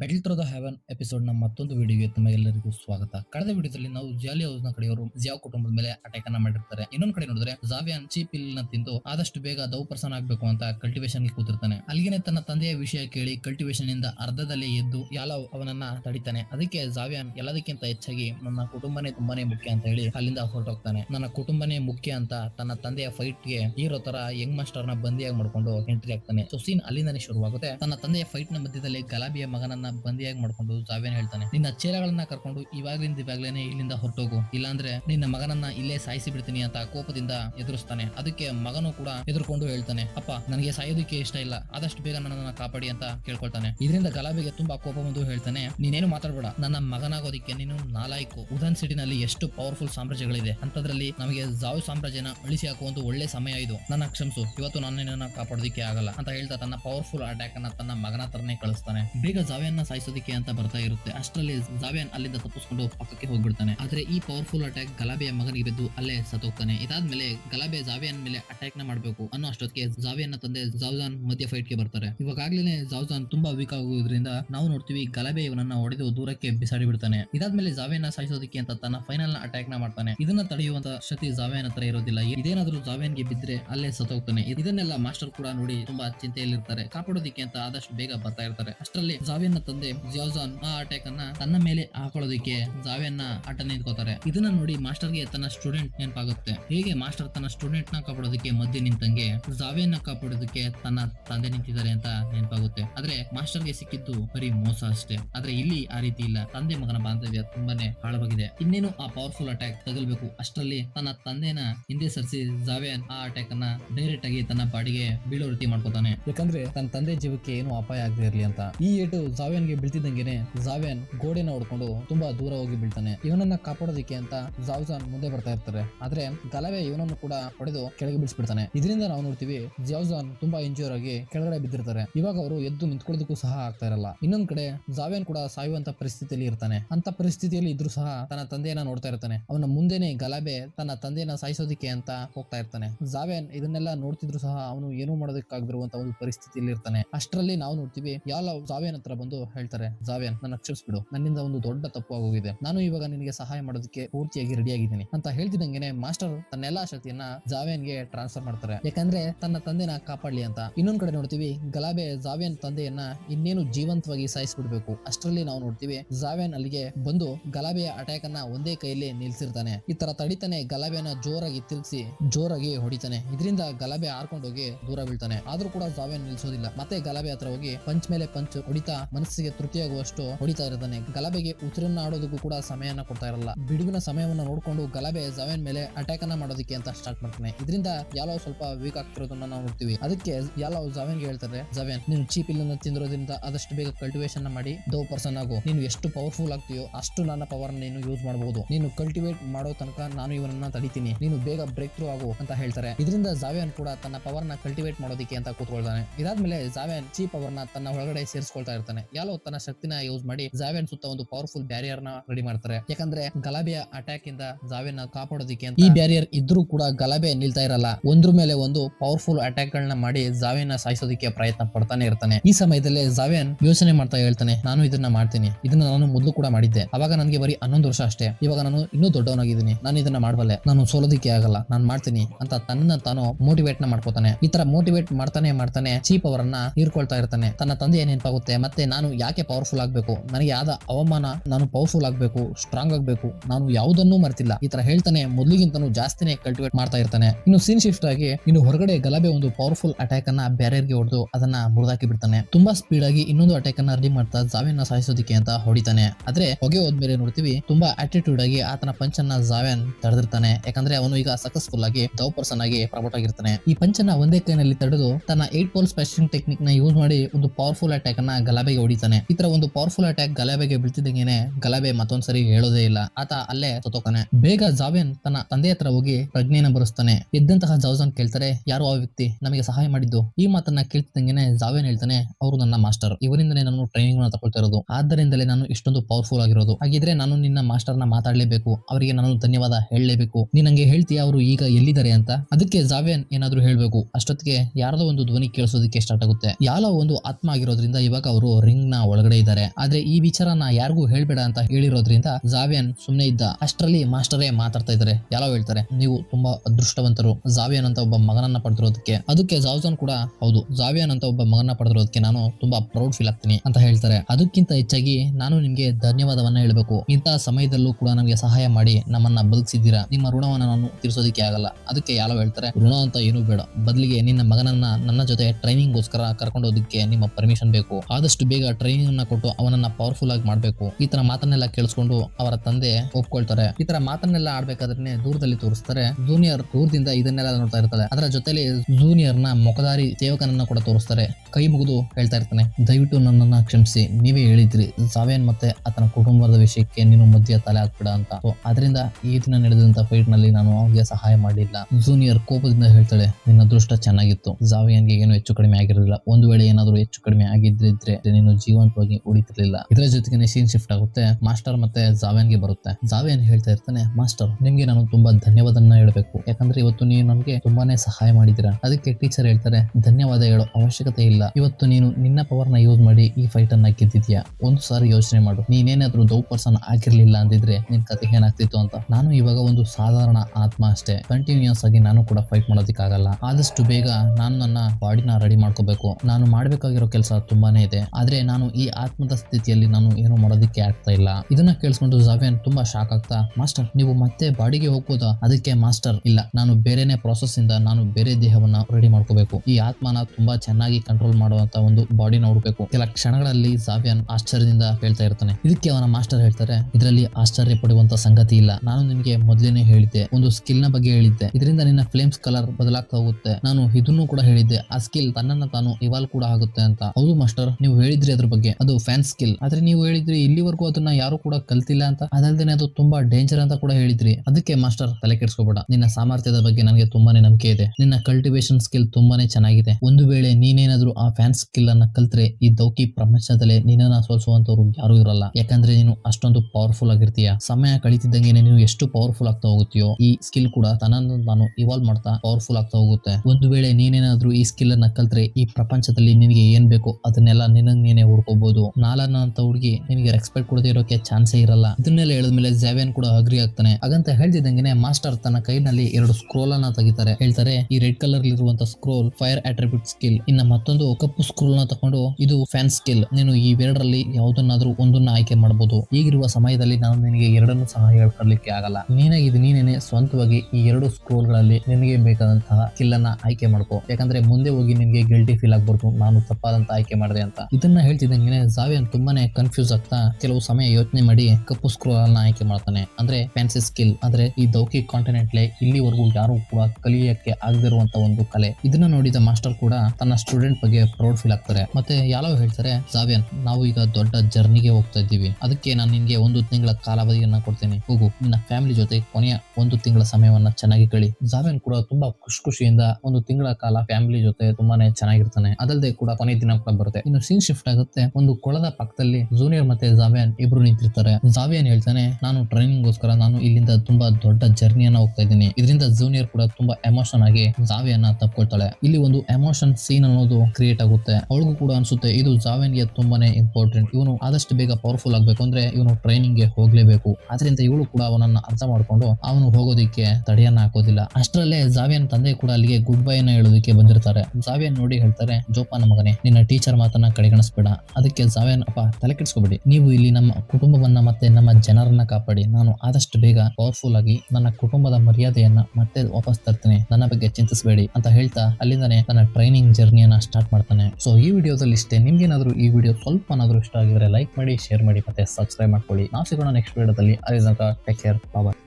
Battle through the heaven ಎಪಿಸೋಡ್ನ ಮತ್ತೊಂದು ವಿಡಿಯೋಗೆ ಎಲ್ಲರಿಗೂ ಸ್ವಾಗತ. ಕಳೆದ ವಿಡಿಯೋದಲ್ಲಿ ನಾವು ಜಾಲಿ ಹೌಸ್ನ ಕಡೆಯವರು ಜಿಯಾವ್ ಕುಟುಂಬದ ಮೇಲೆ ಅಟ್ಯಾಕ್ ಅನ್ನ ಮಾಡಿರ್ತಾರೆ. ಇನ್ನೊಂದ್ ಕಡೆ ನೋಡಿದ್ರೆ ಜಾವಿಯಾನ್ ಚೀಪ್ ಇಲ್ನ ತಿಂದು ಆದಷ್ಟು ಬೇಗ ದೌ ಪರ್ಸನ್ ಆಗ್ಬೇಕು ಅಂತ ಕಲ್ಟಿವೇಶನ್ಗೆ ಕೂತಿರ್ತಾನೆ. ಅಲ್ಲಿಗೆ ತನ್ನ ತಂದೆಯ ವಿಷಯ ಕೇಳಿ ಕಲ್ಟಿವೇಶನ್ ಇಂದ ಅರ್ಧದಲ್ಲೇ ಎದ್ದು ಯಾಲವ್ ಅವನನ್ನ ತಡಿತಾನೆ. ಅದಕ್ಕೆ ಜಾವಿಯಾನ್ ಎಲ್ಲದಕ್ಕಿಂತ ಹೆಚ್ಚಾಗಿ ನನ್ನ ಕುಟುಂಬನೇ ತುಂಬಾನೇ ಮುಖ್ಯ ಅಂತ ಹೇಳಿ ಅಲ್ಲಿಂದ ಹೊರಟೋಗ್ತಾನೆ. ನನ್ನ ಕುಟುಂಬನೇ ಮುಖ್ಯ ಅಂತ ತನ್ನ ತಂದೆಯ ಫೈಟ್ಗೆ ಹೀರೋ ತರ ಯಂಗ್ ಮಾಸ್ಟರ್ನ ಬಂದಿಯಾಗಿ ಮಾಡ್ಕೊಂಡು ಎಂಟ್ರಿ ಆಗ್ತಾನೆ ಸೊ ಸೀನ್ ಅಲ್ಲಿಂದಾನೇ ಶುರುವಾಗುತ್ತೆ. ತನ್ನ ತಂದೆಯ ಫೈಟ್ನ ಮಧ್ಯದಲ್ಲಿ ಗಲಾಬಿಯ ಮಗನನ್ನ ಬಂದಿಯಾಗಿ ಮಾಡ್ಕೊಂಡು ಜಾವೇನ್ ಹೇಳ್ತಾನೆ. ನಿನ್ನ ಚೇಲಗಳನ್ನ ಕರ್ಕೊಂಡು ಇವಾಗ್ಲಿಂದ ಇವಾಗ್ಲೇನೆ ಇಲ್ಲಿಂದ ಹೊರಟೋಗು. ಇಲ್ಲಾಂದ್ರೆ ನಿನ್ನ ಮಗನನ್ನ ಇಲ್ಲೇ ಸಾಯಿಸಿ ಬಿಡ್ತೀನಿ ಅಂತ ಕೋಪದಿಂದ ಎದುರಿಸ್ತಾನೆ. ಅದಕ್ಕೆ ಮಗನು ಕೂಡ ಎದುರ್ಕೊಂಡು ಹೇಳ್ತಾನೆ, ಅಪ್ಪ, ನನಗೆ ಸಾಯೋದಕ್ಕೆ ಇಷ್ಟ ಇಲ್ಲ. ಆದಷ್ಟು ಬೇಗ ನನ್ನನ್ನ ಕಾಪಾಡಿ ಅಂತ ಕೇಳ್ಕೊಳ್ತಾನೆ. ಇದರಿಂದ ಗಲಾಬಿಗೆ ತುಂಬಾ ಕೋಪ ಬಂದು ಹೇಳ್ತಾನೆ, ನೀನೇನು ಮಾತಾಡ್ಬೇಡ. ನನ್ನ ಮಗನಾಗೋದಿಕ್ಕೆ ನೀನು ನಾಲಾಯ್ಕು. ಉದನ್ ಸಿಟಿನಲ್ಲಿ ಎಷ್ಟು ಪವರ್ಫುಲ್ ಸಾಮ್ರಾಜ್ಯಗಳಿದೆ. ಅಂತದ್ರಲ್ಲಿ ನಮಗೆ ಜಾವ್ ಸಾಮ್ರಾಜ್ಯನ ಅಳಿಸಿ ಹಾಕುವಂತ ಒಳ್ಳೆ ಸಮಯ ಇದು. ನನ್ನ ಕ್ಷಮಿಸು. ಇವತ್ತು ನಾನು ನಿನ್ನನ್ನ ಕಾಪಾಡೋದಿಕ್ಕೆ ಆಗಲ್ಲ. ಅಂತ ಹೇಳ್ತಾ ತನ್ನ ಪವರ್ಫುಲ್ ಅಟ್ಯಾಕ್ ಅನ್ನ ತನ್ನ ಮಗನ ತರನೇ ಕಳಿಸ್ತಾನೆ. ಬೇಗ ಜಾವಿಯನ್ನ ಸಾಯಿಸೋದಿಕ್ಕೆ ಅಂತ ಬರ್ತಾ ಇರುತ್ತೆ. ಅಷ್ಟರಲ್ಲಿ ಜಾವಿಯನ್ ಅಲ್ಲಿಂದ ತಪ್ಪಿಸ್ಕೊಂಡು ಪಕ್ಕಕ್ಕೆ ಹೋಗ್ಬಿಡ್ತಾನೆ. ಆದ್ರೆ ಈ ಪವರ್ಫುಲ್ ಅಟ್ಯಾಕ್ ಗಲಾಬೆಯ ಮಗನಿಗೆ ಬಿದ್ದು ಅಲ್ಲೇ ಸತ್ತೋಗ್ತಾನೆ. ಇದಾದ್ಮೇಲೆ ಗಲಾಬೆ ಜಾವಿಯನ್ ಮೇಲೆ ಅಟ್ಯಾಕ್ನ ಮಾಡ್ಬೇಕು ಅನ್ನೋ ಅಷ್ಟೊತ್ತಿಗೆ ಜಾವಿಯನ್ನ ತಂದೆ ಜಾವ್ಜಾನ್ ಮಧ್ಯ ಫೈಟ್ಗೆ ಬರ್ತಾರೆ. ಇವಾಗಲೇ ಜಾವ್ಜಾನ್ ತುಂಬಾ ವೀಕ್ ಆಗುವುದರಿಂದ ನಾವು ನೋಡ್ತೀವಿ ಗಲಾಬೆ ಇವನನ್ನ ಹೊಡೆದು ದೂರಕ್ಕೆ ಬಿಸಾಡಿ ಬಿಡ್ತಾನೆ. ಇದಾದ್ಮೇಲೆ ಜಾವಿಯನ್ನ ಸಾಯಿಸೋದಕ್ಕೆ ಅಂತ ತನ್ನ ಫೈನಲ್ನ ಅಟ್ಯಾಕ್ನ ಮಾಡ್ತಾನೆ. ಇದನ್ನ ತಡೆಯುವಂತ ಶಕ್ತಿ ಜಾವಿಯನ್ ಹತ್ರ ಇರೋದಿಲ್ಲ. ಇದೇನಾದ್ರೂ ಜಾವಿಯನ್ಗೆ ಬಿದ್ರೆ ಅಲ್ಲೇ ಸತ್ತೋಗ್ತಾನೆ. ಇದನ್ನೆಲ್ಲ ಮಾಸ್ಟರ್ ಕೂಡ ನೋಡಿ ತುಂಬಾ ಚಿಂತೆಯಲ್ಲಿರ್ತಾರೆ. ಕಾಪಾಡೋದಿಕ್ಕೆ ಅಂತ ಆದಷ್ಟು ಬೇಗ ಬರ್ತಾ ಇರ್ತಾರೆ. ಅಷ್ಟರಲ್ಲಿ ಜಾವೇನ್ನ ತಂದೆ ಜಿಯಾಜಾನ್ ಆ ಅಟ್ಯಾಕ್ ಅನ್ನ ತನ್ನ ಮೇಲೆ ಹಾಕೊಳ್ಳೋದಿಕ್ಕೆ ಜಾವೆಯನ್ನ ಅಡ್ಡ ನಿಂತ್ಕೋತಾರೆ ಇದನ್ನ ನೋಡಿ ಮಾಸ್ಟರ್ಗೆ ತನ್ನ ಸ್ಟೂಡೆಂಟ್ ನೆನಪಾಗುತ್ತೆ. ಹೇಗೆ ಮಾಸ್ಟರ್ ತನ್ನ ಸ್ಟೂಡೆಂಟ್ನ ಕಾಪಾಡೋದಕ್ಕೆ ಮಧ್ಯೆ ನಿಂತಂಗೆ ಜಾವೇನ್ನ ಕಾಪಾಡೋದಕ್ಕೆ ತನ್ನ ತಂದೆ ನಿಂತಿದ್ದಾರೆ ಅಂತ ನೆನಪಾಗುತ್ತೆ. ಆದ್ರೆ ಮಾಸ್ಟರ್ಗೆ ಸಿಕ್ಕಿದ್ದು ಬರೀ ಮೋಸ ಅಷ್ಟೇ. ಆದ್ರೆ ಇಲ್ಲಿ ಆ ರೀತಿ ಇಲ್ಲ. ತಂದೆ ಮಗನ ಬಾಂಧವ್ಯ ತುಂಬಾನೇ ಹಾಳವಾಗಿದೆ ಇನ್ನೇನು ಆ ಪವರ್ಫುಲ್ ಅಟ್ಯಾಕ್ ತಗಲ್ಬೇಕು? ಅಷ್ಟರಲ್ಲಿ ತನ್ನ ತಂದೆನ ಹಿಂದೆ ಸರಿಸಿ ಜಾವೇನ್ ಆ ಅಟ್ಯಾಕ್ ಅನ್ನ ಡೈರೆಕ್ಟ್ ಆಗಿ ತನ್ನ ಪಾಡಿಗೆ ಬೀಳೋ ರೀತಿ ಮಾಡ್ಕೋತಾನೆ. ಯಾಕಂದ್ರೆ ತನ್ನ ತಂದೆ ಜೀವಕ್ಕೆ ಏನು ಅಪಾಯ ಆಗದೆ ಇರ್ಲಿ ಅಂತ. ಈ ಏಟು ಜಾವೇನ್ ಗೆ ಬೀಳ್ತಿದ್ದಂಗೆನೆ ಜಾವೆನ್ ಗೋಡೆನ ಹೊಡ್ಕೊಂಡು ತುಂಬಾ ದೂರ ಹೋಗಿ ಬೀಳ್ತಾನೆ. ಇವನನ್ನ ಕಾಪಾಡೋದಕ್ಕೆ ಅಂತ ಜಾವ್ಜಾನ್ ಮುಂದೆ ಬರ್ತಾ ಇರ್ತಾರೆ. ಆದ್ರೆ ಗಲಭೆ ಇವನನ್ನು ಕೂಡ ಹೊಡೆದು ಕೆಳಗೆ ಬೀಳಿಸ್ಬಿಡ್ತಾನೆ. ಇದರಿಂದ ನಾವು ನೋಡ್ತೀವಿ ಜಾವ್ಜಾನ್ ತುಂಬಾ ಇಂಜೂರ್ ಆಗಿ ಕೆಳಗಡೆ ಬಿದ್ದಿರ್ತಾರೆ. ಇವಾಗ ಅವರು ಎದ್ದು ನಿಂತ್ಕೊಳ್ಳೋದಕ್ಕೂ ಸಹ ಆಗ್ತಾ ಇರಲ್ಲ. ಇನ್ನೊಂದ್ ಕಡೆ ಜಾವೆನ್ ಕೂಡ ಸಾಯುವಂತ ಪರಿಸ್ಥಿತಿಯಲ್ಲಿ ಇರ್ತಾನೆ. ಅಂತ ಪರಿಸ್ಥಿತಿಯಲ್ಲಿ ಇದ್ರೂ ಸಹ ತನ್ನ ತಂದೆಯನ್ನ ನೋಡ್ತಾ ಇರ್ತಾನೆ. ಅವನ ಮುಂದೆನೆ ಗಲಭೆ ತನ್ನ ತಂದೆಯನ್ನ ಸಾಯಿಸೋದಿಕ್ಕೆ ಅಂತ ಹೋಗ್ತಾ ಇರ್ತಾನೆ. ಜಾವೆನ್ ಇದನ್ನೆಲ್ಲ ನೋಡ್ತಿದ್ರು ಸಹ ಅವನು ಏನು ಮಾಡೋದಕ್ಕಾಗಿರುವಂತ ಒಂದು ಪರಿಸ್ಥಿತಿಯಲ್ಲಿ ಇರ್ತಾನೆ. ಅಷ್ಟರಲ್ಲಿ ನಾವು ನೋಡ್ತೀವಿ ಯಾವ ಜಾವೆನ್ ಹತ್ರ ಬಂದು ಹೇಳ್ತಾರೆ. ಜಾವೇನ್ ನನ್ನ ಕ್ಷಮಿಸ್ಬಿಡು. ನನ್ನಿಂದ ಒಂದು ದೊಡ್ಡ ತಪ್ಪು ಆಗೋಗಿದೆ. ನಾನು ಇವಾಗ ನಿನಗೆ ಸಹಾಯ ಮಾಡೋದಕ್ಕೆ ಪೂರ್ತಿಯಾಗಿ ರೆಡಿ ಆಗಿದ್ದೀನಿ ಅಂತ ಹೇಳ್ತಿದ್ದಂಗೆನೆ ಮಾಸ್ಟರ್ ತನ್ನೆಲ್ಲಾ ಶಕ್ತಿಯನ್ನ ಜಾವೇನ್ಗೆ ಟ್ರಾನ್ಸ್ಫರ್ ಮಾಡ್ತಾರೆ. ಯಾಕಂದ್ರೆ ತನ್ನ ತಂದೆನ ಕಾಪಾಡ್ಲಿ ಅಂತ. ಇನ್ನೊಂದ್ ಕಡೆ ನೋಡ್ತೀವಿ ಗಲಾಬೆ ಜಾವೇನ್ ತಂದೆಯನ್ನ ಇನ್ನೇನು ಜೀವಂತವಾಗಿ ಸಾಯಿಸ್ಬಿಡ್ಬೇಕು. ಅಷ್ಟರಲ್ಲಿ ನಾವು ನೋಡ್ತೀವಿ ಜಾವೇನ್ ಅಲ್ಲಿಗೆ ಬಂದು ಗಲಾಬೆಯ ಅಟ್ಯಾಕ್ ಅನ್ನ ಒಂದೇ ಕೈಯಲ್ಲಿ ನಿಲ್ಸಿರ್ತಾನೆ. ಈ ತರ ತಡಿತಾನೆ ಗಲಾಬೆಯನ್ನ ಜೋರಾಗಿ ತಿರುಗಿಸಿ, ಜೋರಾಗಿ ಹೊಡಿತಾನೆ. ಇದರಿಂದ ಗಲಾಬೆ ಹಾರ್ಕೊಂಡೋಗಿ ದೂರ ಬೀಳ್ತಾನೆ. ಆದ್ರೂ ಕೂಡ ಜಾವೇನ್ ನಿಲ್ಸೋದಿಲ್ಲ. ಮತ್ತೆ ಗಲಾಬೆ ಹತ್ರ ಹೋಗಿ ಪಂಚ್ ಮೇಲೆ ಪಂಚ್ ಹೊಡಿತಾ ಮನಸ್ಸಿಗೆ ತೃಪ್ತಿಯಾಗುವಷ್ಟು ಹೊಡಿತಾ ಇರ್ತಾನೆ ಗಲಭೆಗೆ ಉಸಿರನ್ನ ಆಡೋದಕ್ಕೂ ಕೂಡ ಸಮಯನ ಕೊಡ್ತಾ ಇರಲ್ಲ. ಬಿಡುವಿನ ಸಮಯವನ್ನ ನೋಡ್ಕೊಂಡು ಗಲಭೆ ಜಾವೆನ್ ಮೇಲೆ ಅಟ್ಯಾಕ್ ಅನ್ನ ಮಾಡೋದಕ್ಕೆ ಅಂತ ಸ್ಟಾರ್ಟ್ ಮಾಡ್ತಾನೆ. ಇದರಿಂದ ಯಾಲೋ ಸ್ವಲ್ಪ ವೀಕ್ ಆಗ್ತಿರೋದನ್ನ ನಾವು ನೋಡ್ತೀವಿ. ಅದಕ್ಕೆ ಯಾಲೋ ಜವೇನ್ಗೆ ಹೇಳ್ತಾರೆ, ಜಾವೆನ್, ನೀನು ಚೀಪ್ ಇಲ್ಲನ್ನ ತಿಂದಿರೋದ್ರಿಂದ ಆದಷ್ಟು ಬೇಗ ಕಲ್ಟಿವೇಶನ್ ಮಾಡಿ, ದೋ ಪರ್ಸನ್ ಆಗು. ನೀನು ಎಷ್ಟು ಪವರ್ಫುಲ್ ಆಗ್ತೀಯೋ ಅಷ್ಟು ನನ್ನ ಪವರ್ ನೀನು ಯೂಸ್ ಮಾಡಬಹುದು ನೀನು ಕಲ್ಟಿವೇಟ್ ಮಾಡೋ ತನಕ ನಾನು ಇವನನ್ನ ತಡಿತೀನಿ. ನೀನು ಬೇಗ ಬ್ರೇಕ್ ಥ್ರೂ ಆಗು, ಅಂತ ಹೇಳ್ತಾರೆ. ಇದರಿಂದ ಜಾವೇನ್ ಕೂಡ ತನ್ನ ಪವರ್ನ ಕಲ್ಟಿವೇಟ್ ಮಾಡೋದಕ್ಕೆ ಅಂತ ಕೂತ್ಕೊಳ್ತಾನೆ. ಇದಾದ್ಮೇಲೆ ಜಾವೇನ್ ಚೀಪ್ ಅವರ್ನ ತನ್ನ ಒಳಗಡೆ ಸೇರಿಸ್ಕೊಳ್ತಾ ಇರ್ತಾನೆ. ಯಾಲೋ ತನ್ನ ಶಕ್ತಿನ ಯೂಸ್ ಮಾಡಿ ಜಾವೆನ್ ಸುತ್ತ ಒಂದು ಪವರ್ಫುಲ್ ಬ್ಯಾರಿಯರ್ನ ರೆಡಿ ಮಾಡ್ತಾರೆ. ಯಾಕಂದ್ರೆ ಗಲಾಭೆಯ ಅಟ್ಯಾಕ್ ಇಂದ ಜಾವೆನ್ ಕಾಪಾಡೋದಕ್ಕೆ ಈ ಬ್ಯಾರಿಯರ್ ಇದ್ರೂ ಕೂಡ ಗಲಭೆ ನಿಲ್ತಾ ಇರಲ್ಲ. ಒಂದ್ರ ಮೇಲೆ ಒಂದು ಪವರ್ಫುಲ್ ಅಟ್ಯಾಕ್ ಗಳನ್ನ ಮಾಡಿ ಜಾವೆನ್ ಸಾಯಿಸೋದಕ್ಕೆ ಪ್ರಯತ್ನ ಪಡ್ತಾನೆ ಇರ್ತಾನೆ. ಈ ಸಮಯದಲ್ಲಿ ಜಾವೆನ್ ಯೋಚನೆ ಮಾಡ್ತಾ ಹೇಳ್ತಾನೆ, ನಾನು ಇದನ್ನ ಮಾಡ್ತೀನಿ. ಇದನ್ನ ನಾನು ಮೊದಲು ಕೂಡ ಮಾಡಿದ್ದೆ. ಅವಾಗ ನನಗೆ ಬರೀ ಹನ್ನೊಂದು ವರ್ಷ ಅಷ್ಟೇ. ಇವಾಗ ನಾನು ಇನ್ನೂ ದೊಡ್ಡವನಾಗಿದ್ದೀನಿ. ನಾನು ಇದನ್ನ ಮಾಡಬಲ್ಲೆ. ನಾನು ಸೋಲೋದಿಕ್ಕೆ ಆಗಲ್ಲ. ನಾನು ಮಾಡ್ತೀನಿ ಅಂತ ತನ್ನ ತಾನು ಮೋಟಿವೇಟ್ನ ಮಾಡ್ಕೋತಾನೆ. ಈ ತರ ಮೋಟಿವೇಟ್ ಮಾಡ್ತಾನೆ ಮಾಡ್ತಾನೆ ಚೀಪ್ ಅವರನ್ನ ಹೀರ್ಕೊಳ್ತಾ ಇರ್ತಾನೆ. ತನ್ನ ತಂದೆ ನೆನಪಾಗುತ್ತೆ. ಮತ್ತೆ ನಾನು ಯಾಕೆ ಪವರ್ಫುಲ್ ಆಗ್ಬೇಕು? ನನಗೆ ಯಾವ ಅವಮಾನ ನಾನು ಪವರ್ಫುಲ್ ಆಗ್ಬೇಕು ಸ್ಟ್ರಾಂಗ್ ಆಗ್ಬೇಕು, ನಾನು ಯಾವುದನ್ನೂ ಮರ್ತಿಲ್ಲ. ಈ ತರ ಹೇಳ್ತಾನೆ, ಮೊದಲಿಗಿಂತನೂ ಜಾಸ್ತಿನೇ ಕಲ್ಟಿವೇಟ್ ಮಾಡ್ತಾ ಇರ್ತಾನೆ. ಇನ್ನು ಸೀನ್ ಶಿಫ್ಟ್ ಆಗಿ ಇನ್ನು ಹೊರಗಡೆ ಗಲಭೆ ಒಂದು ಪವರ್ಫುಲ್ ಅಟ್ಯಾಕ್ ಅನ್ನ ಬ್ಯಾರಿಯರ್ಗೆ ಹೊಡೆದು ಅದನ್ನ ಮುರಿದಾಕಿ ಬಿಡ್ತಾನೆ. ತುಂಬಾ ಸ್ಪೀಡ್ ಆಗಿ ಇನ್ನೊಂದು ಅಟ್ಯಾಕ್ ಅನ್ನ ರೆಡಿ ಮಾಡ್ತಾ ಜಾವೇನ್ ಸಾಯಿಸೋದಕ್ಕೆ ಅಂತ ಹೊಡಿತಾನೆ. ಆದ್ರೆ ಹೊಗೆ ಹೋದ್ಮೇಲೆ ನೋಡ್ತೀವಿ, ತುಂಬಾ ಆಟಿಟ್ಯೂಡ್ ಆಗಿ ಆತನ ಪಂಚ್ ಅನ್ನ ಜಾವೇನ್ ತಡೆದಿರ್ತಾನೆ. ಯಾಕಂದ್ರೆ ಅವನು ಈಗ ಸಕ್ಸಸ್ಫುಲ್ ಆಗಿ ದವ್ ಪರ್ಸನ್ ಆಗಿ ಪ್ರಮೋಟ್ ಆಗಿರ್ತಾನೆ. ಈ ಪಂಚ್ ಅನ್ನ ಒಂದೇ ಕೈನಲ್ಲಿ ತಡೆದು ತನ್ನ ಏಟ್ ಪೋಲ್ ಸ್ಪೆಷಿಂಗ್ ಟೆಕ್ನಿಕ್ನ ಯೂಸ್ ಮಾಡಿ ಒಂದು ಪವರ್ಫುಲ್ ಅಟ್ಯಾಕ್ ಅನ್ನ ಗಲಭೆಗೆ ಹೊಡಿತಾನೆ. ಈ ತರ ಒಂದು ಪವರ್ಫುಲ್ ಅಟ್ಯಾಕ್ ಗಲಾಬೆಗೆ ಬೀಳ್ತಿದ್ದಂಗೆನೆ ಗಲಭೆ ಮತ್ತೊಂದ್ಸರಿ ಹೇಳೋದೇ ಇಲ್ಲ. ಆತ ಅಲ್ಲೇ ಸತ್ತೋತಾನೆ ಬೇಗ ಜಾವೆನ್ ತನ್ನ ತಂದೆ ಹತ್ರ ಹೋಗಿ ಪ್ರಜ್ಞೆನ ಬರುಸ್ತಾನೆ. ಇದ್ದಂತಹ ಜಾವ್ಸನ್ ಕೇಳ್ತಾರೆ, ಯಾರು ಆ ವ್ಯಕ್ತಿ ನಮಗೆ ಸಹಾಯ ಮಾಡಿದ್ದು. ಈ ಮಾತನ್ನ ಕೇಳ್ತಿದ್ದಂಗೆನೆ ಜಾವೆನ್ ಹೇಳ್ತಾನೆ, ಅವರು ನನ್ನ ಮಾಸ್ಟರ್ ಇವರಿಂದಲೇ ನಾನು ಟ್ರೈನಿಂಗ್ ತಗೊಳ್ತಾ ಇರೋದು. ಆದ್ದರಿಂದಲೇ ನಾನು ಇಷ್ಟೊಂದು ಪವರ್ಫುಲ್ ಆಗಿರೋದು. ಹಾಗಿದ್ರೆ ನಾನು ನಿನ್ನ ಮಾಸ್ಟರ್ನ ಮಾತಾಡ್ಲೇಬೇಕು. ಅವರಿಗೆ ನಾನು ಧನ್ಯವಾದ ಹೇಳಲೇಬೇಕು. ನೀನ್ ನಂಗೆ ಹೇಳ್ತೀಯ ಅವರು ಈಗ ಎಲ್ಲಿದ್ದಾರೆ ಅಂತ? ಅದಕ್ಕೆ ಜಾವೆನ್ ಏನಾದ್ರು ಹೇಳ್ಬೇಕು. ಅಷ್ಟೊತ್ತಿಗೆ ಯಾರದೋ ಒಂದು ಧ್ವನಿ ಕೇಳಿಸೋದಕ್ಕೆ ಸ್ಟಾರ್ಟ್ ಆಗುತ್ತೆ. ಯಾವ ಒಂದು ಆತ್ಮ ಆಗಿರೋದ್ರಿಂದ ಇವಾಗ ಅವರು ರಿಂಗ್ ನ ಒಳಗಡೆ ಇದ್ದಾರೆ. ಆದ್ರೆ ಈ ವಿಚಾರನ ಯಾರಿಗೂ ಹೇಳ್ಬೇಡ ಅಂತ ಹೇಳಿರೋದ್ರಿಂದ ಜಾವಿಯನ್ ಸುಮ್ನೆ ಇದ್ದ. ಅಷ್ಟರಲ್ಲಿ ಮಾಸ್ಟರೇ ಮಾತಾಡ್ತಾ ಇದ್ದಾರೆ. ಯಾರೋ ಹೇಳ್ತಾರೆ, ನೀವು ತುಂಬಾ ಅದೃಷ್ಟವಂತರು. ಜಾವಿಯನ್ ಅಂತ ಒಬ್ಬ ಮಗನನ್ನ ಪಡೆದಿರೋದಕ್ಕೆ. ಅದಕ್ಕೆ ಜಾವ್ಜಾನ್ ಕೂಡ, ಹೌದು ಜಾವಿಯನ್ ಅಂತ ಒಬ್ಬ ಮಗನ ಪಡೆದಿರೋದಕ್ಕೆ ನಾನು ತುಂಬಾ ಪ್ರೌಡ್ ಫೀಲ್ ಆಗ್ತೀನಿ, ಅಂತ ಹೇಳ್ತಾರೆ. ಅದಕ್ಕಿಂತ ಹೆಚ್ಚಾಗಿ ನಾನು ನಿಮ್ಗೆ ಧನ್ಯವಾದವನ್ನ ಹೇಳಬೇಕು. ಇಂತಹ ಸಮಯದಲ್ಲೂ ಕೂಡ ನಮಗೆ ಸಹಾಯ ಮಾಡಿ ನಮ್ಮನ್ನ ಬದುಕಿಸಿದ್ದೀರಾ. ನಿಮ್ಮ ಋಣವನ್ನ ನಾನು ತೀರಿಸೋದಕ್ಕೆ ಆಗಲ್ಲ. ಅದಕ್ಕೆ ಯಾರೋ ಹೇಳ್ತಾರೆ, ಋಣ ಅಂತ ಏನೂ ಬೇಡ. ಬದಲಿಗೆ ನಿನ್ನ ಮಗನನ್ನ ನನ್ನ ಜೊತೆ ಟ್ರೈನಿಂಗ್ ಗೋಸ್ಕರ ಕರ್ಕೊಂಡೋದಕ್ಕೆ ನಿಮ್ಮ ಪರ್ಮಿಷನ್ ಬೇಕು. ಆದಷ್ಟು ಬೇಗ ಟ್ರೈನಿಂಗ್ ಅನ್ನ ಕೊಟ್ಟು ಅವನನ್ನ ಪವರ್ಫುಲ್ ಆಗಿ ಮಾಡಬೇಕು. ಈ ತರ ಮಾತನ್ನೆಲ್ಲ ಕೇಳಿಸ್ಕೊಂಡು ಅವರ ತಂದೆ ಒಪ್ಕೊಳ್ತಾರೆ. ಈ ತರ ಮಾತನ್ನೆಲ್ಲ ಆಡ್ಬೇಕಾದ್ರೆ ದೂರದಲ್ಲಿ ತೋರಿಸ್ತಾರೆ. ಜೂನಿಯರ್ ದೂರದಿಂದ ಇದನ್ನೆಲ್ಲ ನೋಡ್ತಾ ಇರ್ತಾರೆ ಅದರ ಜೊತೆಲಿ ಜೂನಿಯರ್ನ ಮೊಕದಾರಿ ಸೇವಕನನ್ನ ಕೂಡ ತೋರಿಸ್ತಾರೆ. ಕೈ ಮುಗಿದು ಹೇಳ್ತಾ ಇರ್ತಾನೆ, ದಯವಿಟ್ಟು ನನ್ನನ್ನ ಕ್ಷಮಿಸಿ. ನೀವೇ ಹೇಳಿದ್ರಿ. ಸಾವೇನ್ ಮತ್ತೆ ಆತನ ಕುಟುಂಬದ ವಿಷಯಕ್ಕೆ ನೀನು ಮಧ್ಯ ತಲೆ ಹಾಕ್ಬಿಡ ಅಂತ. ಅದರಿಂದ ಈ ದಿನ ನಡೆದಂತ ಫೈಟ್ನಲ್ಲಿ ನಾನು ಅವನಿಗೆ ಸಹಾಯ ಮಾಡಿಲ್ಲ. ಜೂನಿಯರ್ ಕೋಪದಿಂದ ಹೇಳ್ತಾಳೆ, ನಿನ್ನ ದೃಷ್ಟ ಚೆನ್ನಾಗಿತ್ತು. ಜಾವಿಯನ್ಗೆ ಏನು ಹೆಚ್ಚು ಕಡಿಮೆ ಆಗಿರಲಿಲ್ಲ. ಒಂದು ವೇಳೆ ಏನಾದರೂ ಹೆಚ್ಚು ಕಡಿಮೆ ಆಗಿದ್ದಿದ್ರೆ ನೀನು ಜೀವಂತವಾಗಿ ಉಳಿತಿರ್ಲಿಲ್ಲ. ಇದರ ಜೊತೆಗೆ ಸೀನ್ ಶಿಫ್ಟ್ ಆಗುತ್ತೆ. ಮಾಸ್ಟರ್ ಮತ್ತೆ ಜಾವಿಯನ್ಗೆ ಬರುತ್ತೆ. ಜಾವೇನ್ ಹೇಳ್ತಾ ಇರ್ತಾನೆ ಮಾಸ್ಟರ್ ನಿಮ್ಗೆ ನಾನು ತುಂಬಾ ಧನ್ಯವಾದನ್ನ ಹೇಳಬೇಕು. ಯಾಕಂದ್ರೆ ಇವತ್ತು ನೀವು ನನಗೆ ತುಂಬಾನೇ ಸಹಾಯ ಮಾಡಿದಿರಾ ಅದಕ್ಕೆ ಟೀಚರ್ ಹೇಳ್ತಾರೆ, ಧನ್ಯವಾದ ಹೇಳೋ ಅವಶ್ಯಕತೆ ಇಲ್ಲ. ಇವತ್ತು ನೀನು ನಿನ್ನ ಪವರ್ನ ಯೂಸ್ ಮಾಡಿ ಈ ಫೈಟ್ ಅನ್ನ ಗೆದ್ದಿದ್ಯಾ ಒಂದು ಸಾರಿ ಯೋಚನೆ ಮಾಡು. ನೀನೇನಾದ್ರೂ ದೌ ಪರ್ಸನ್ ಆಗಿರ್ಲಿಲ್ಲ ಅಂದಿದ್ರೆ ನಿನ್ ಕತೆ ಏನಾಗ್ತಿತ್ತು ಅಂತ. ನಾನು ಇವಾಗ ಒಂದು ಸಾಧಾರಣ ಆತ್ಮ ಅಷ್ಟೇ. ಕಂಟಿನ್ಯೂಸ್ ಆಗಿ ನಾನು ಕೂಡ ಫೈಟ್ ಮಾಡೋದಕ್ಕಾಗಲ್ಲ. ಆದಷ್ಟು ಬೇಗ ನಾನು ನನ್ನ ಬಾಡಿನ ರೆಡಿ ಮಾಡ್ಕೋಬೇಕು. ನಾನು ಮಾಡಬೇಕಾಗಿರೋ ಕೆಲಸ ತುಂಬಾನೇ ಇದೆ. ಆದ್ರೆ ನಾನು ಈ ಆತ್ಮದ ಸ್ಥಿತಿಯಲ್ಲಿ ನಾನು ಏನು ಮಾಡೋದಕ್ಕೆ ಆಗ್ತಾ ಇಲ್ಲ. ಇದನ್ನ ಕೇಳಿಸ್ಕೊಂಡು ಜಾವಿಯನ್ ತುಂಬಾ ಶಾಕ್ ಆಗ್ತಾ ಮಾಸ್ಟರ್ ನೀವು ಮತ್ತೆ ಬಾಡಿಗೆ ಹೋಗ್ಬೋದಾ? ಅದಕ್ಕೆ ಮಾಸ್ಟರ್ ಇಲ್ಲ. ನಾನು ಬೇರೆನೆ ಪ್ರಾಸೆಸ್ ಇಂದ ನಾನು ಬೇರೆ ದೇಹವನ್ನ ರೆಡಿ ಮಾಡ್ಕೋಬೇಕು. ಈ ಆತ್ಮನ ತುಂಬಾ ಚೆನ್ನಾಗಿ ಕಂಟ್ರೋಲ್ ಮಾಡುವಂತ ಒಂದು ಬಾಡಿ ನೋಡ್ಬೇಕು ಕೆಲ ಕ್ಷಣಗಳಲ್ಲಿ ಜಾವಿಯನ್ ಆಶ್ಚರ್ಯದಿಂದ ಹೇಳ್ತಾ ಇರ್ತಾನೆ. ಇದಕ್ಕೆ ಅವನ ಮಾಸ್ಟರ್ ಹೇಳ್ತಾರೆ, ಇದರಲ್ಲಿ ಆಶ್ಚರ್ಯ ಪಡುವಂತ ಸಂಗತಿ ಇಲ್ಲ. ನಾನು ನಿಮಗೆ ಮೊದಲೇನೆ ಹೇಳಿದ್ದೆ. ಒಂದು ಸ್ಕಿಲ್ನ ಬಗ್ಗೆ ಹೇಳಿದ್ದೆ. ಇದರಿಂದ ನಿನ್ನ ಫ್ಲೇಮ್ಸ್ ಕಲರ್ ಬದಲಾಗ್ತಾ ಹೋಗುತ್ತೆ. ನಾನು ಇದನ್ನು ಕೂಡ ಹೇಳಿದ್ದೆ. ಆ ಸ್ಕಿಲ್ ತನ್ನನ್ನ ತಾನು ಇವಾಲ್ವ್ ಕೂಡ ಆಗುತ್ತೆ ಅಂತ. ಹೌದು ಮಾಸ್ಟರ್ ನೀವು ಹೇಳಿದ್ರಿ ಅದ್ರ ಬಗ್ಗೆ. ಅದು ಫ್ಯಾನ್ ಸ್ಕಿಲ್ ಆದ್ರೆ ನೀವು ಹೇಳಿದ್ರಿ, ಇಲ್ಲಿವರೆಗೂ ಅದನ್ನ ಯಾರು ಕೂಡ ಕಲ್ತಿಲ್ಲ ಅಂತ. ಅದಲ್ದೇನೆ ಅದು ತುಂಬಾ ಡೇಂಜರ್ ಅಂತ ಕೂಡ ಹೇಳಿದ್ರಿ. ಅದಕ್ಕೆ ಮಾಸ್ಟರ್ ತಲೆ ಕೆಡ್ಸ್ಕೋಬೇಡ. ನಿನ್ನ ಸಾಮರ್ಥ್ಯದ ಬಗ್ಗೆ ನನಗೆ ತುಂಬಾನೇ ನಂಬಿಕೆ ಇದೆ. ನಿನ್ನ ಕಲ್ಟಿವೇಶನ್ ಸ್ಕಿಲ್ ತುಂಬಾನೇ ಚೆನ್ನಾಗಿದೆ. ಒಂದು ವೇಳೆ ನೀನೇನಾದ್ರೂ ಆ ಫ್ಯಾನ್ ಸ್ಕಿಲ್ ಅನ್ನ ಕಲ್ತ್ರೆ, ಈ ದೌಕಿ ಪ್ರಪಂಚದಲ್ಲೇ ನಿನ್ನ ಸೋಲಿಸುವಂತವ್ರು ಯಾರು ಇರಲ್ಲ. ಯಾಕಂದ್ರೆ ನೀನು ಅಷ್ಟೊಂದು ಪವರ್ಫುಲ್ ಆಗಿರ್ತೀಯ. ಸಮಯ ಕಳಿತಿದ್ದಂಗೆ ನೀನು ಎಷ್ಟು ಪವರ್ಫುಲ್ ಆಗ್ತಾ ಹೋಗುತ್ತೀಯೋ, ಈ ಸ್ಕಿಲ್ ಕೂಡ ತನ್ನನ್ನು ನಾನು ಇವಾಲ್ವ್ ಮಾಡ್ತಾ ಪವರ್ಫುಲ್ ಆಗ್ತಾ ಹೋಗುತ್ತೆ. ಒಂದು ವೇಳೆ ನೀನೇನಾದ್ರೂ ಈ ಸ್ಕಿಲ್ ಅನ್ನ ಕಲ್ತ್ರೆ, ಈ ಪ್ರಪಂಚದಲ್ಲಿ ನಿನಗೆ ಏನ್ ಬೇಕು ಅದನ್ನೆಲ್ಲ ನಿನಗ್ ನೀನೇ ಹುಡ್ಕೋಬಹುದು ನಾಲನ್ನ ಅಂತ ಹುಡುಗಿ ನಿಮಗೆ ರೆಸ್ಪೆಕ್ಟ್ ಕೊಡದೇ ಇರೋಕೆ ಚಾನ್ಸೇ ಇರಲ್ಲ. ಇದನ್ನೆಲ್ಲ ಹೇಳಿದ್ಮೇಲೆ ಜಾವಿಯನ್ ಕೂಡ ಅಗ್ರಿ ಆಗ್ತಾನೆ. ಹಾಗಂತ ಹೇಳ್ತಿದ್ದಂಗೆ ಮಾಸ್ಟರ್ ತನ್ನ ಕೈನಲ್ಲಿ ಎರಡು ಸ್ಕ್ರೋಲ್ ಅನ್ನ ತೆಗಿತಾರೆ. ಹೇಳ್ತಾರೆ, ಈ ರೆಡ್ ಕಲರ್ ಇರುವಂತ ಸ್ಕ್ರೋಲ್ ಫೈರ್ ಅಟ್ರಿಬ್ಯೂಟ್ ಸ್ಕಿಲ್ ಇನ್ನ ಮತ್ತೊಂದು ಕಪ್ಪು ಸ್ಕ್ರೋಲ್ನ ತಕೊಂಡು ಇದು ಫ್ಯಾನ್ ಸ್ಕಿಲ್ ನೀನು ಈ ಎರಡರಲ್ಲಿ ಯಾವುದನ್ನಾದ್ರೂ ಒಂದನ್ನ ಆಯ್ಕೆ ಮಾಡಬಹುದು ಈಗಿರುವ ಸಮಯದಲ್ಲಿ ನಾನು ನಿನಗೆ ಎರಡನ್ನು ಸಹ ಹೇಳ್ಕೊಡ್ಲಿಕ್ಕೆ ಆಗಲ್ಲ. ನೀನಾಗಿದ್ದು ನೀನೇನೆ ಸ್ವಂತವಾಗಿ ಈ ಎರಡು ಸ್ಕ್ರೋಲ್ಗಳಲ್ಲಿ ನಿನಗೆ ಬೇಕಾದಂತಹ ಸ್ಕಿಲ್ ಅನ್ನ ಆಯ್ಕೆ ಮಾಡ್ಕೋ. ಯಾಕಂದ್ರೆ ಮುಂದೆ ಹೋಗಿ ನಿನ್ಗೆ ಗಿಲ್ಟಿ ಫೀಲ್ ಆಗ್ಬಾರ್ದು. ನಾನು ತಪ್ಪಾದಂತ ಆಯ್ಕೆ ಮಾಡಿದೆ ಅಂತ. ಇದನ್ನ ಹೇಳ್ತಿದ್ದಂಗೆ ಜಾವಿಯನ್ ತುಂಬಾನೇ ಕನ್ಫ್ಯೂಸ್ ಆಗ್ತಾ ಕೆಲವು ಸಮಯ ಯೋಚನೆ ಮಾಡಿ ಕಪ್ಪು ಸ್ಕ್ರೋಲ್ ಆಯ್ಕೆ ಮಾಡ್ತಾನೆ. ಅಂದ್ರೆ ಫ್ಯಾನ್ಸಿ ಸ್ಕಿಲ್ ಅಂದ್ರೆ ಈ ದೌಕಿ ಕಾಂಟಿನೆಂಟ್ ಇಲ್ಲಿವರೆಗೂ ಯಾರು ಕೂಡ ಕಲಿಯಕ್ಕೆ ಆಗದಿರುವಂತ ಒಂದು ಕಲೆ. ಇದನ್ನ ನೋಡಿದ ಮಾಸ್ಟರ್ ಕೂಡ ತನ್ನ ಸ್ಟೂಡೆಂಟ್ ಬಗ್ಗೆ ಪ್ರೌಡ್ ಫೀಲ್ ಆಗ್ತಾರೆ. ಮತ್ತೆ ಯಾರೋ ಹೇಳ್ತಾರೆ ಜಾವಿಯನ್ ನಾವು ಈಗ ದೊಡ್ಡ ಜರ್ನಿಗೆ ಹೋಗ್ತಾ ಇದ್ದೀವಿ. ಅದಕ್ಕೆ ನಾನು ನಿನ್ಗೆ ಒಂದು ತಿಂಗಳ ಕಾಲಾವಧಿಯನ್ನ ಕೊಡ್ತೇನೆ. ಹೋಗು, ನಿನ್ನ ಫ್ಯಾಮಿಲಿ ಜೊತೆ ಕೊನೆಯ ಒಂದು ತಿಂಗಳ ಸಮಯವನ್ನ ಚೆನ್ನಾಗಿ ಕಳಿ. ಜಾವಿಯನ್ ಕೂಡ ತುಂಬಾ ಖುಷಿ ಖುಷಿಯಿಂದ ಒಂದು ತಿಂಗಳ ಕಾಲ ಫ್ಯಾಮಿಲಿ ಜೊತೆ ತುಂಬಾನೇ ಚೆನ್ನಾಗಿರ್ತಾನೆ. ಅದಲ್ಲದೆ ಕೂಡ ಕೊನೆ ದಿನ ಕೂಡ ಬರುತ್ತೆ. ಇನ್ನು ಸೀನ್ ಶಿಫ್ಟ್ ಆಗುತ್ತೆ ಒಂದು ಕೊಳದ ಪಕ್ಕದಲ್ಲಿ ಜೂನಿಯರ್ ಮತ್ತೆ ಜಾವಿಯನ್ ಇಬ್ರು ನಿಂತಿರ್ತಾರೆ. ಜಾವಿಯನ್ ಹೇಳ್ತಾನೆ, ನಾನು ಟ್ರೈನಿಂಗ್ ಗೋಸ್ಕರ ನಾನು ಇಲ್ಲಿಂದ ತುಂಬಾ ದೊಡ್ಡ ಜರ್ನಿಯನ್ನ ಹೋಗ್ತಾ ಇದ್ದೀನಿ. ಇದರಿಂದ ಜೂನಿಯರ್ ಕೂಡ ತುಂಬಾ ಎಮೋಷನ್ ಆಗಿ ಜಾವಿಯನ್ನ ತಪ್ಕೊಳ್ತಾಳೆ. ಇಲ್ಲಿ ಒಂದು ಎಮೋಷನ್ ಸೀನ್ ಅನ್ನೋದು ಕ್ರಿಯೇಟ್ ಆಗುತ್ತೆ. ಅವಳಿಗೂ ಕೂಡ ಅನ್ಸುತ್ತೆ, ಇದು ಜಾವಿಯನ್ಗೆ ತುಂಬಾನೇ ಇಂಪಾರ್ಟೆಂಟ್. ಇವನು ಆದಷ್ಟು ಬೇಗ ಪವರ್ಫುಲ್ ಆಗ್ಬೇಕು ಅಂದ್ರೆ ಇವನು ಟ್ರೈನಿಂಗ್ಗೆ ಹೋಗ್ಲೇಬೇಕು. ಆದ್ರಿಂದ ಇವಳು ಕೂಡ ಅವನನ್ನ ಅರ್ಥ ಮಾಡ್ಕೊಂಡು ಅವನು ಹೋಗೋದಿಕ್ಕೆ ತಡೆಯನ್ನ ಹಾಕೋದಿಲ್ಲ. ಅಷ್ಟರಲ್ಲೇ ಜಾವಿಯನ್ ತಂದೆ ಕೂಡ ಅಲ್ಲಿಗೆ ಗುಡ್ ಬೈ ಅನ್ನ ಹೇಳೋದಕ್ಕೆ ಬಂದಿರ್ತಾರೆ. ಜಾವಿಯನ್ ನೋಡಿ ಹೇಳ್ತಾರೆ, ಜೋಪಾನ ಮಗನೇ, ನಿನ್ನ ಟೀಚರ್ ಮಾತನ್ನ ಕಡೆಗಣಿಸ್ಬೇಡ. ಅದಕ್ಕೆ ಸಾವೇನಪ್ಪ ತಲೆ ಕೆಡಿಸ್ಕೋಬೇಡಿ. ನೀವು ಇಲ್ಲಿ ನಮ್ಮ ಕುಟುಂಬವನ್ನ ಮತ್ತೆ ನಮ್ಮ ಜನರನ್ನ ಕಾಪಾಡಿ. ನಾನು ಆದಷ್ಟು ಬೇಗ ಪವರ್ಫುಲ್ ಆಗಿ ನನ್ನ ಕುಟುಂಬದ ಮರ್ಯಾದೆಯನ್ನ ಮತ್ತೆ ವಾಪಸ್ ತರ್ತೀನಿ. ನನ್ನ ಬಗ್ಗೆ ಚಿಂತಿಸಬೇಡಿ ಅಂತ ಹೇಳ್ತಾ ಅಲ್ಲಿಂದನೇ ತನ್ನ ಟ್ರೈನಿಂಗ್ ಜರ್ನಿಯನ್ನ ಸ್ಟಾರ್ಟ್ ಮಾಡ್ತಾನೆ. ಸೊ ಈ ವಿಡಿಯೋದಲ್ಲಿ ಇಷ್ಟೇ. ನಿಮ್ಗೇನಾದ್ರೂ ಈ ವಿಡಿಯೋ ಸ್ವಲ್ಪನಾದ್ರೂ ಇಷ್ಟ ಆಗಿದ್ರೆ ಲೈಕ್ ಮಾಡಿ ಶೇರ್ ಮಾಡಿ ಮತ್ತೆ ಸಬ್ಸ್ಕ್ರೈಬ್ ಮಾಡ್ಕೊಳ್ಳಿ. ನಾವು ಸಿಗೋಣ ನೆಕ್ಸ್ಟ್ ವಿಡಿಯೋದಲ್ಲಿ ತನಕ ಟೇಕ್ ಕೇರ್ ಬಾಯ್